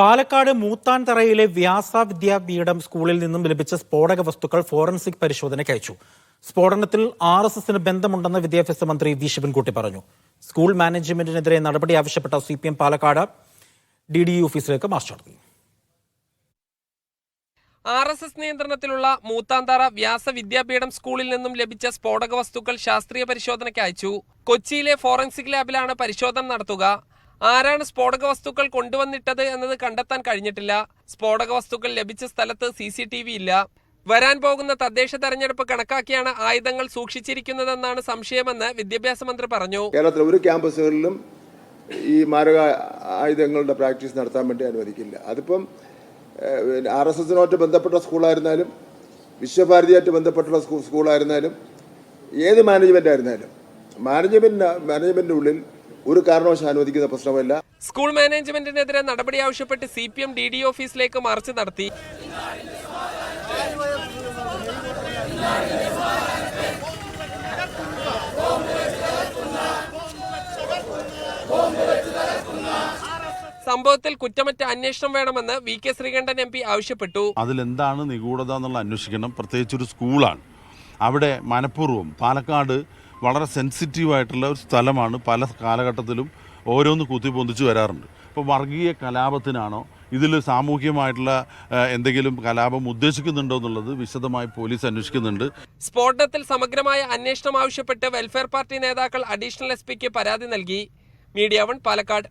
പാലക്കാട് മൂത്താൻതറയിലെ വ്യാസ വിദ്യാപീഠം സ്കൂളിൽ നിന്നും ലഭിച്ച സ്ഫോടക വസ്തുക്കൾ ഫോറൻസിക് പരിശോധനയ്ക്ക് അയച്ചു. സ്ഫോടനത്തിൽ ആർ എസ് എസിന് ബന്ധമുണ്ടെന്ന് വിദ്യാഭ്യാസ മന്ത്രി വി. ശിവൻകുട്ടി പറഞ്ഞു. സ്കൂൾ മാനേജ്മെന്റിനെതിരെ നടപടി ആവശ്യപ്പെട്ട C P M Palakkad D D ഓഫീസിലേക്ക് മാർച്ച് നടത്തി. ആർ എസ് എസ് നിയന്ത്രണത്തിലുള്ള മൂത്താന്താറ വ്യാസ വിദ്യാപീഠം സ്കൂളിൽ നിന്നും ലഭിച്ച സ്ഫോടക വസ്തുക്കൾ ശാസ്ത്രീയ പരിശോധനയ്ക്ക് അയച്ചു. കൊച്ചിയിലെ ഫോറൻസിക് ലാബിലാണ് പരിശോധന നടത്തുക. ആരാണ് സ്ഫോടക വസ്തുക്കൾ കൊണ്ടുവന്നിട്ടത് എന്നത് കണ്ടെത്താൻ കഴിഞ്ഞിട്ടില്ല. സ്ഫോടക വസ്തുക്കൾ ലഭിച്ച സ്ഥലത്ത് സി സി ടി വി ഇല്ല. വരാൻ പോകുന്ന തദ്ദേശ തെരഞ്ഞെടുപ്പ് കണക്കാക്കിയാണ് ആയുധങ്ങൾ സൂക്ഷിച്ചിരിക്കുന്നതെന്നാണ് സംശയമെന്ന് വിദ്യാഭ്യാസ മന്ത്രി പറഞ്ഞു. കേരളത്തിലെ ഒരു ക്യാമ്പസുകളിലും ഈ മാരക ആയുധങ്ങളുടെ പ്രാക്ടീസ് നടത്താൻ വേണ്ടി അനുവദിക്കില്ല. അതിപ്പം ആർ എസ് എസിനുമായിട്ട് ബന്ധപ്പെട്ട സ്കൂളായിരുന്നാലും വിശ്വഭാരതിയായിട്ട് ബന്ധപ്പെട്ടുള്ള സ്കൂ സ്കൂളായിരുന്നാലും ഏത് മാനേജ്മെന്റ് ആയിരുന്നാലും മാനേജ്മെന്റ് മാനേജ്മെന്റിനുള്ളിൽ ഒരു കാരണവശാലും അനുവദിക്കുന്ന പ്രശ്നമല്ല. സ്കൂൾ മാനേജ്മെന്റിനെതിരെ നടപടി ആവശ്യപ്പെട്ട് C P M D D ഓഫീസിലേക്ക് മാർച്ച് നടത്തി. സംഭവത്തിൽ കുറ്റമറ്റ അന്വേഷണം വേണമെന്ന് V K Sreekandan M P ആവശ്യപ്പെട്ടു. അതിലെന്താണ് നിഗൂഢത എന്നുള്ള അന്വേഷിക്കണം. പ്രത്യേകിച്ച് ഒരു സ്കൂളാണ്. അവിടെ മനഃപൂർവം പാലക്കാട് വളരെ സെൻസിറ്റീവ് ആയിട്ടുള്ള ഒരു സ്ഥലമാണ് പല കാലഘട്ടത്തിലും ഓരോന്ന് കുത്തിപ്പൊന്തിച്ച് വരാറുണ്ട്. ഇപ്പോൾ വർഗീയ കലാപത്തിനാണോ ഇതിൽ സാമൂഹ്യമായിട്ടുള്ള എന്തെങ്കിലും കലാപം ഉദ്ദേശിക്കുന്നുണ്ടോ എന്നുള്ളത് വിശദമായി പോലീസ് അന്വേഷിക്കുന്നുണ്ട്. സ്ഫോടനത്തിൽ സമഗ്രമായ അന്വേഷണം ആവശ്യപ്പെട്ട് വെൽഫെയർ പാർട്ടി നേതാക്കൾ അഡീഷണൽ എസ് പരാതി നൽകി. Media one Palakkad.